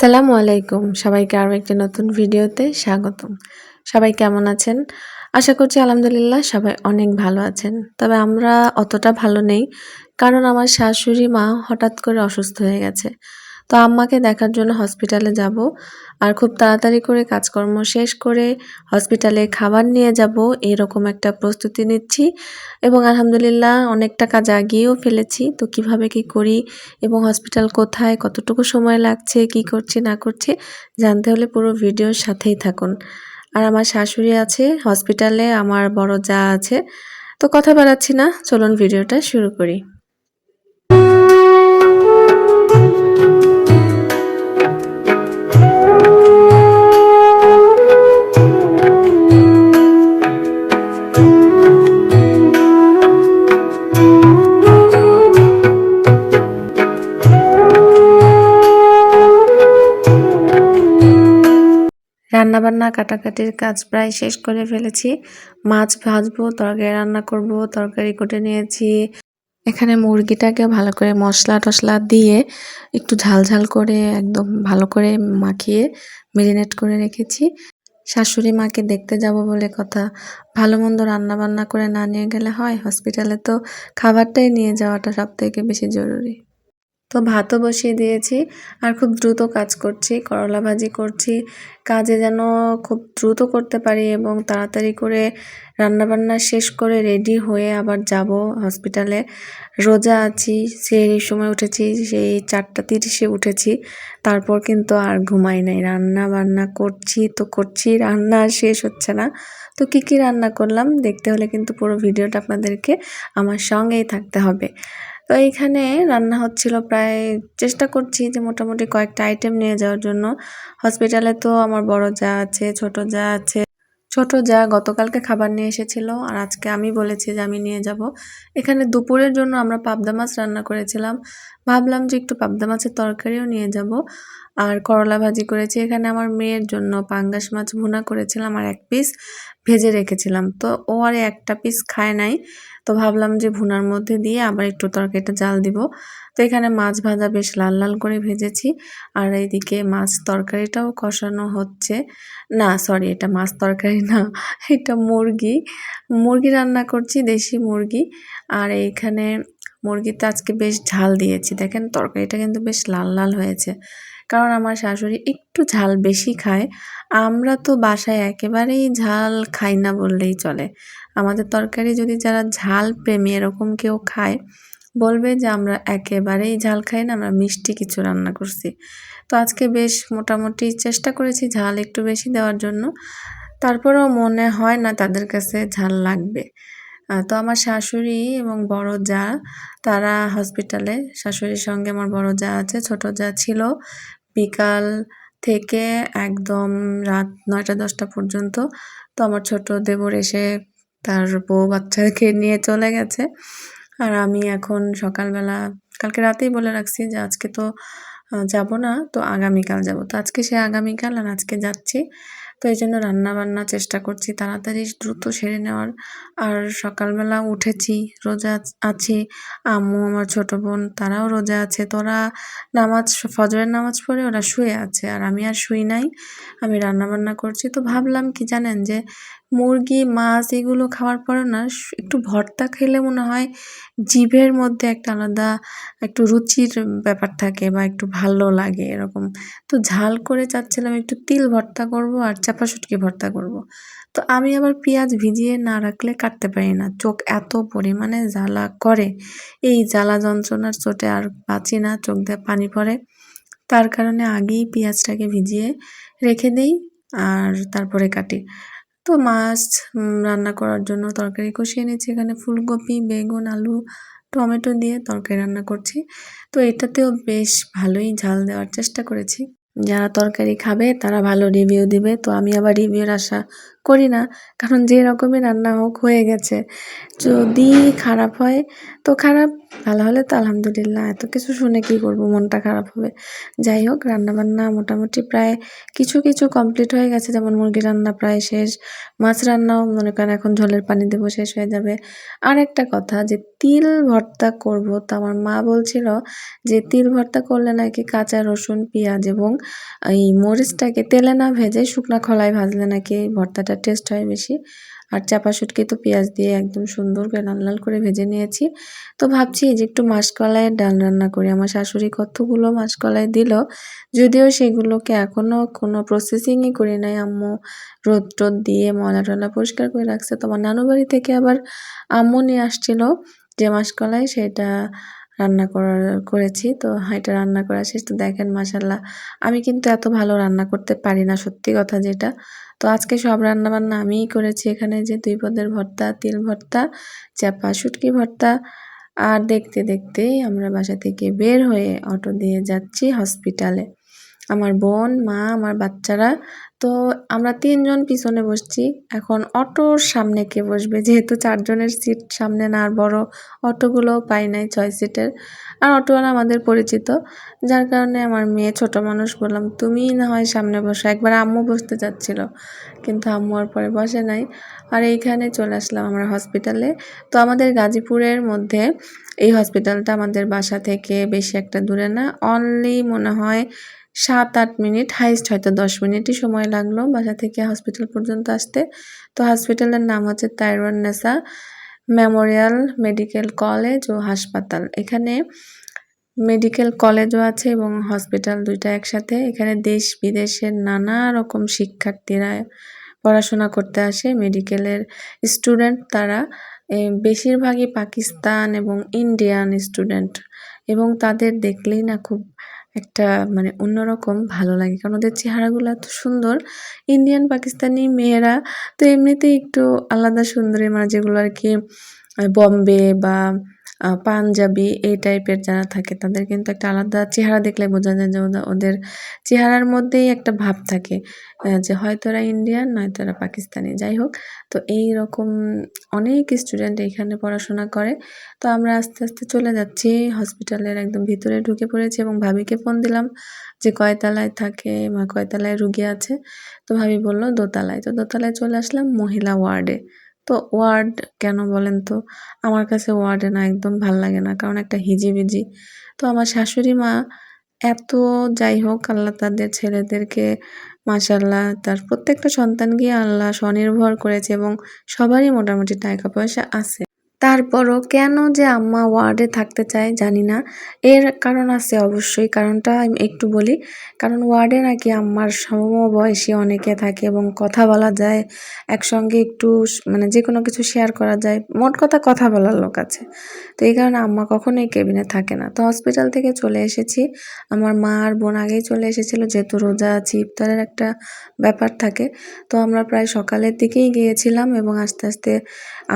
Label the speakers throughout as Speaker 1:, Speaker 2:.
Speaker 1: আসসালামু আলাইকুম। সবাইকে আরও একটি নতুন ভিডিওতে স্বাগতম। সবাই কেমন আছেন? আশা করছি আলহামদুলিল্লাহ সবাই অনেক ভালো আছেন। তবে আমরা অতটা ভালো নেই, কারণ আমার শাশুড়ি মা হঠাৎ করে অসুস্থ হয়ে গেছে। তো আম্মাকে দেখার জন্য হসপিটালে যাব আর খুব তাড়াতাড়ি করে কাজকর্ম শেষ করে হসপিটালে খাবার নিয়ে যাব এরকম একটা প্রস্তুতি নিচ্ছি এবং আলহামদুলিল্লাহ অনেকটা কাজ আগিয়েও ফেলেছি। তো কীভাবে কি করি এবং হসপিটাল কোথায়, কতটুকু সময় লাগছে, কি করছি, না করছি জানতে হলে পুরো ভিডিওর সাথেই থাকুন। আর আমার শাশুড়ি আছে হসপিটালে, আমার বড় যা আছে। তো কথা বাড়াচ্ছি না, চলুন ভিডিওটা শুরু করি। রান্নাবান্না, কাটাকাটির কাজ প্রায় শেষ করে ফেলেছি। মাছ ভাজবো, তরকারি রান্না করব, তরকারি কুটে নিয়েছি। এখানে মুরগিটাকে ভালো করে মশলা টশলা দিয়ে একটু ঝাল ঝাল করে একদম ভালো করে মাখিয়ে মেরিনেট করে রেখেছি। শাশুড়ি মাকে দেখতে যাব বলে কথা। ভালো মন্দ রান্নাবান্না করে না নিয়ে গেলে হয়? হসপিটালে তো খাবারটাই নিয়ে যাওয়াটা সব থেকে বেশি জরুরি। তো ভাতও বসিয়ে দিয়েছি আর খুব দ্রুত কাজ করছি, করলা ভাজি করছি। কাজে যেন খুব দ্রুত করতে পারি এবং তাড়াতাড়ি করে রান্নাবান্না শেষ করে রেডি হয়ে আবার যাব হসপিটালে। রোজা আছি, সেই সময় উঠেছি, সেই চারটা তিরিশে উঠেছি। তারপর কিন্তু আর ঘুমাই নাই। রান্না বান্না করছি তো করছি, রান্না শেষ হচ্ছে না। তো কী কী রান্না করলাম দেখতে হলে কিন্তু পুরো ভিডিওটা আপনাদেরকে আমার সঙ্গেই থাকতে হবে। তো এইখানে রান্না হচ্ছিল প্রায় চেষ্টা করছি যে মোটামুটি কয়েকটা আইটেম নিয়ে যাওয়ার জন্য। হসপিটালে তো আমার বড় যা আছে, ছোট যা আছে। ছোট যা গতকালকে খাবার নিয়ে এসেছিল আর আজকে আমি বলেছি যে আমি নিয়ে যাব। এখানে দুপুরের জন্য আমরা পাবদা মাছ রান্না করেছিলাম। ভাবলাম যে একটু পাবদা মাছের তরকারিও নিয়ে যাব আর করলা ভাজি করেছি। এখানে আমার মেয়ের জন্য পাঙ্গাস মাছ ভুনা করেছিলাম আর এক পিস ভেজে রেখেছিলাম। তো ও আর একটা পিস খায় নাই। তো ভাবলাম যে ভুনার মধ্যে দিয়ে আবার একটু তরকারিটা জাল দিব। তো এখানে মাছ ভাজা বেশ লাল লাল করে ভেজেছি। আর এইদিকে মাছ তরকারিটাও কষানো হচ্ছে। না সরি এটা মাছ তরকারি না, এটা মুরগি। মুরগি রান্না করছি, দেশি মুরগি। আর এইখানে মুরগিতে আজকে বেশ ঝাল দিয়েছি। দেখেন তরকারিটা কিন্তু বেশ লাল লাল হয়েছে। কারণ আমার শাশুড়ি একটু ঝাল বেশি খায়। আমরা তো বাসায় একেবারেই ঝাল খাই না বললেই চলে। আমাদের তরকারি যদি যারা ঝাল প্রেমী এরকম কেউ খায়, বলবে যে আমরা একেবারেই ঝাল খাই না, আমরা মিষ্টি কিছু রান্না করছি। তো আজকে বেশ মোটামুটি চেষ্টা করেছি ঝাল একটু বেশি দেওয়ার জন্য। তারপরেও মনে হয় না তাদের কাছে ঝাল লাগবে। তো আমার শাশুড়ি এবং বড় যা, তারা হসপিটালে শাশুড়ির সঙ্গে আমার বড় যা আছে, ছোট যা ছিল। বিকাল থেকে একদম রাত নয়টা দশটা পর্যন্ত তো আমার ছোট দেবর এসে তার বউ বাচ্চাকে নিয়ে চলে গেছে। আর আমি এখন সকালবেলা, কালকে রাতেই বলে রাখছি যে আজকে তো যাব না, তো আগামীকাল যাব। তো আজকে সে আগামীকাল আর আজকে যাচ্ছি। তো এই জন্য রান্না বান্না চেষ্টা করছি তাড়াতাড়ি, দ্রুত সেরে নেওয়ার। আর সকালবেলা উঠেছি, রোজা আছি আম্মু আমার ছোট বোন, তারাও রোজা আছে। তোরা নামাজ, ফজরের নামাজ পড়ে ওরা শুয়ে আছে। আর আমি আর শুই নাই। আমি রান্না বান্না করছি। তো ভাবলাম কি জানেন যে মুরগি, মাছ এগুলো খাওয়ার পরে না একটু ভর্তা খেলে মনে হয় জিভের মধ্যে একটা আলাদা একটু রুচির ব্যাপার থাকে বা একটু ভালো লাগে এরকম। তো ঝাল করে চাচ্ছিলাম একটু তিল ভর্তা করব আর চাপা শুটকি ভর্তা করব। তো আমি আবার পেঁয়াজ ভিজিয়ে না রাখলে কাটতে পারি না। চোখ এত পরিমাণে জ্বালা করে। এই জ্বালা যন্ত্রণার চোটে আর বাঁচি না, চোখ দিয়ে পানি পড়ে। তার কারণে আগেই পেঁয়াজটাকে ভিজিয়ে রেখে দিই আর তারপরে কাটি। তো মাছ রান্না করার জন্য তরকারি কষিয়ে নিচ্ছি। এখানে ফুলকপি, বেগুন, আলু, টমেটো দিয়ে তরকারি রান্না করছি। তো এটাতেও বেশ ভালোই ঝাল দেওয়ার চেষ্টা করেছি। যারা তরকারি খাবে, তারা ভালো রিভিউ দিবে। তো আমি আবার রিভিউর আশা করি না, কারণ যে রকমই রান্না হোক, হয়ে গেছে। যদি খারাপ হয়, তো খারাপ, ভালো হলে তো আলহামদুলিল্লাহ। এত কিছু শুনে কি করব, মনটা খারাপ হবে। যাই হোক, রান্নাবান্না মোটামুটি প্রায় কিছু কিছু কমপ্লিট হয়ে গেছে। যেমন মুরগি রান্না প্রায় শেষ, মাছ রান্নাও মনে করেন এখন ঝোলের পানি দেবো, শেষ হয়ে যাবে। আর একটা কথা যে তিল ভর্তা করব। তো আমার মা বলছিল যে, তিল ভর্তা করলে নাকি কাঁচা রসুন, পেঁয়াজ এবং এই মরিচটাকে তেলে না ভেজে শুকনো খলায় ভাজলে নাকি ভর্তাটা টেস্ট হয় বেশি। আর চাপা শুটকি তো পেঁয়াজ দিয়ে একদম সুন্দর করে লাল লাল করে ভেজে নিয়েছি। তো ভাবছি যে একটু মাসকলাইয়ের ডাল রান্না করি। আমার শাশুড়ি কতগুলো মাসকলাই দিল, যদিও সেগুলোকে এখনও কোনো প্রসেসিংই করি নাই। আম্মু রোদ টোদ দিয়ে ময়লা টলা পরিষ্কার করে রাখছে। তো আমার নানু বাড়ি থেকে আবার আম্মু নিয়ে আসছিল। যে মাসকলাই সেটা রান্না করার, করেছি। তো এটা রান্না করা শেষ। তো দেখেন মাসাল্লাহ আমি কিন্তু এত ভালো রান্না করতে পারি না, সত্যি কথা যেটা। তো আজকে সব রান্না বান্না আমিই করেছি এখানে যে দুই পদের ভর্তা, তিল ভর্তা, চাপা শুটকি ভর্তা। আর দেখতে দেখতেই আমরা বাসা থেকে বের হয়ে অটো দিয়ে যাচ্ছি হসপিটালে। আমার বোন, মা, আমার বাচ্চারা। তো আমরা তিনজন পিছনে বসছি। এখন অটোর সামনে কে বসবে? যেহেতু চারজনের সিট সামনে না, আর বড় অটোগুলো পাই নাই ছয় সিটের। আর অটোওয়ালা আমাদের পরিচিত। যার কারণে আমার মেয়ে ছোট মানুষ বললাম, তুমি না হয় সামনে বসো। একবার আম্মু বসতে চাচ্ছিল কিন্তু আম্মু আর পরে বসে নাই। আর এইখানে চলে আসলাম আমরা হসপিটালে। তো আমাদের গাজীপুরের মধ্যে এই হসপিটালটা আমাদের বাসা থেকে বেশি একটা দূরে না। অনলি মনে হয় সাত আট মিনিট, হাইস্ট হয়তো দশ মিনিটই সময় লাগল বাসা থেকে হসপিটাল পর্যন্ত আসতে। তো হসপিটালের নাম হচ্ছে Tairun Nesa memorial medical college ও হাসপাতাল। এখানে মেডিকেল কলেজও আছে এবং হসপিটাল দুইটা একসাথে। এখানে দেশ বিদেশের নানা রকম শিক্ষার্থীরা পড়াশোনা করতে আসে। মেডিকেলের স্টুডেন্ট তারা বেশিরভাগই পাকিস্তান এবং ইন্ডিয়ান স্টুডেন্ট এবং তাদের দেখলেই না খুব একটা মানে অন্যরকম ভালো লাগে। কারণ ওদের চেহারাগুলো এত সুন্দর। ইন্ডিয়ান পাকিস্তানি মেয়েরা তো এমনিতেই একটু আলাদা সুন্দরী মানে যেগুলো আর কি বম্বে বা পাঞ্জাবি এই টাইপের যারা থাকে তাদের কিন্তু একটা আলাদা চেহারা দেখলে বোঝা যায় যে ওদের চেহারার মধ্যেই একটা ভাব থাকে যে হয়তো এরা ইন্ডিয়ান নয়তো এরা পাকিস্তানি। যাই হোক, তো এই রকম অনেক স্টুডেন্ট এখানে পড়াশোনা করে। তো আমরা আস্তে আস্তে চলে যাচ্ছি হসপিটালের একদম ভিতরে ঢুকে পড়েছি এবং ভাবিকে ফোন দিলাম যে কয়তলায় থাকে বা কয়তলায় রুগী আছে। তো ভাবি বলল, দোতলায়। তো দোতলায় চলে আসলাম মহিলা ওয়ার্ডে। তো ওয়ার্ড কেন বলেন তো? আমার কাছে ওয়ার্ডে না একদম ভালো লাগে না, কারণ একটা হিজিবিজি। তো আমার শাশুড়ি মা এত যাই হোক, আল্লাহ তাদের ছেলেদেরকে মাসাল্লাহ তার প্রত্যেকটা সন্তানকে আল্লাহ স্বনির্ভর করেছে এবং সবারই মোটামুটি টাকা পয়সা আছে। তারপরও কেন যে আম্মা ওয়ার্ডে থাকতে চায় জানি না। এর কারণ আছে অবশ্যই, কারণটা আমি একটু বলি। কারণ ওয়ার্ডে নাকি আম্মার সমবয়সী অনেকে থাকে এবং কথা বলা যায়, একসঙ্গে একটু মানে যে কোনো কিছু শেয়ার করা যায়। মোট কথা কথা বলার লোক আছে। তো এই কারণে আম্মা কখনোই কেবিনে থাকে না। তো হসপিটাল থেকে চলে এসেছি। আমার মা আর বোন আগেই চলে এসেছিল, যেহেতু রোজা আছি, ইফতারের একটা ব্যাপার থাকে। তো আমরা প্রায় সকালের দিকেই গিয়েছিলাম এবং আস্তে আস্তে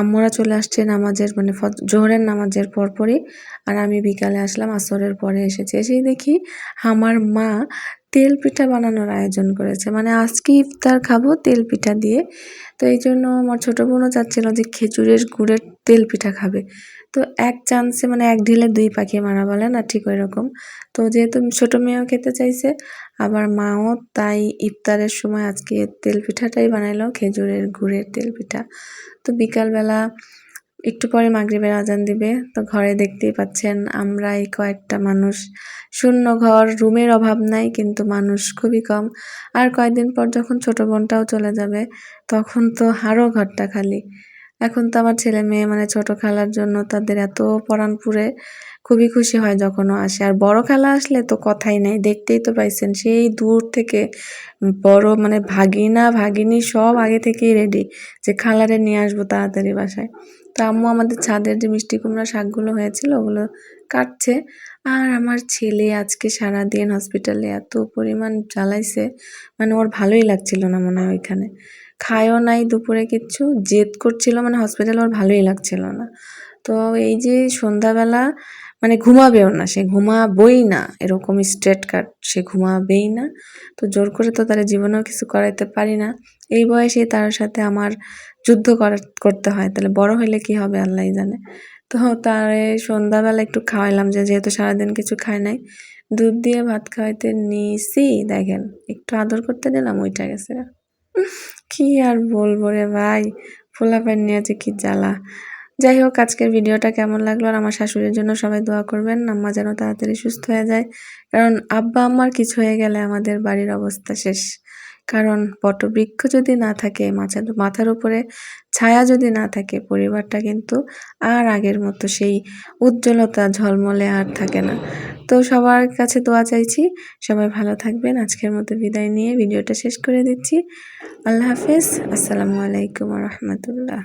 Speaker 1: আম্মুরা চলে আসছে নামাজের মানে জোহরের নামাজের পরপরই। আর আমি বিকালে আসলাম, আসরের পরে এসেছি। এসেই দেখি আমার মা তেল পিঠা বানানোর আয়োজন করেছে। মানে আজকে ইফতার খাব তেল পিঠা দিয়ে। তো এই জন্য আমার ছোটো বোনও চাচ্ছিল যে খেজুরের গুড়ের তেল পিঠা খাবে। তো এক চান্সে মানে এক ঢিলে দুই পাখি মারা বলে না ঠিক ওই রকম তো যেহেতু ছোটো মেয়েও খেতে চাইছে, আবার মাও তাই ইফতারের সময় আজকে তেল পিঠাটাই বানাইলো, খেজুরের গুড়ের তেল পিঠা। তো বিকালবেলা একটু পরে মাগরিবের আজান দিবে, তো ঘরে দেখতেই পাচ্ছেন আমরা এই কয়েকটা মানুষ। শূন্য ঘর, রুমের অভাব নাই, কিন্তু মানুষ খুবই কম। আর কয়েকদিন পর যখন ছোট বোনটাও চলে যাবে, তখন তো আরও ঘরটা খালি। এখন তো আমার ছেলে মেয়ে মানে ছোট খেলার জন্য তাদের এত পরাণ পুরে খুবই খুশি হয় যখনও আসে। আর বড় খেলা আসলে তো কথাই নাই, দেখতেই তো পাইছেন সেই দূর থেকে বড় মানে ভাগিনা, ভাগিনী সব আগে থেকেই রেডি যে খালারে নিয়ে আসব তাড়াতাড়ি বাসায়। তো আম্মু আমাদের ছাদের যে মিষ্টি কুমড়া শাকগুলো হয়েছিল ওগুলো কাটছে। আর আমার ছেলে আজকে সারা দিন হসপিটালে এত পরিমাণ জ্বালাইছে মানে ওর ভালোই লাগছিল না মনে হয় ওইখানে। খায়ও নাই দুপুরে কিচ্ছু, জেদ করছিল মানে হসপিটালে ওর ভালোই লাগছিল না। তো এই যে সন্ধ্যাবেলা মানে ঘুমাবেও না, সে ঘুমাবই না, এরকম স্ট্রেট কাট সে ঘুমাবেই না। তো জোর করে তো তার জীবনেও কিছু করাইতে পারি না। এই বয়সে তার সাথে আমার যুদ্ধ করা, করতে হয়, তাহলে বড় হলে কি হবে আল্লাহ জানে। তো তার সন্ধ্যাবেলা একটু খাওয়াইলাম যে যেহেতু সারাদিন কিছু খায় নাই, দুধ দিয়ে ভাত খাওয়াইতে নিছি, দেখেন, একটু আদর করতে দিলাম, ওইটা গেছে। কি আর বলব রে ভাই? পোলাপাইন নিয়ে যে কি জ্বালা। যাই হোক, আজকের ভিডিওটা কেমন লাগল আর আমার শাশুড়ির জন্য সবাই দোয়া করবেন। আম্মা যেন তাড়াতাড়ি সুস্থ হয়ে যায়। কারণ আব্বা আম্মার কিছু হয়ে গেলে আমাদের বাড়ির অবস্থা শেষ। কারণ বটবৃক্ষ যদি না থাকে মাথার মাথার উপরে ছায়া যদি না থাকে, পরিবারটা কিন্তু আর আগের মতো সেই উজ্জ্বলতা ঝলমলে আর থাকে না। তো সবার কাছে দোয়া চাইছি, সবাই ভালো থাকবেন। আজকের মতো বিদায় নিয়ে ভিডিওটা শেষ করে দিচ্ছি। আল্লাহ হাফেজ। আসসালামু আলাইকুম রহমতুল্লাহ।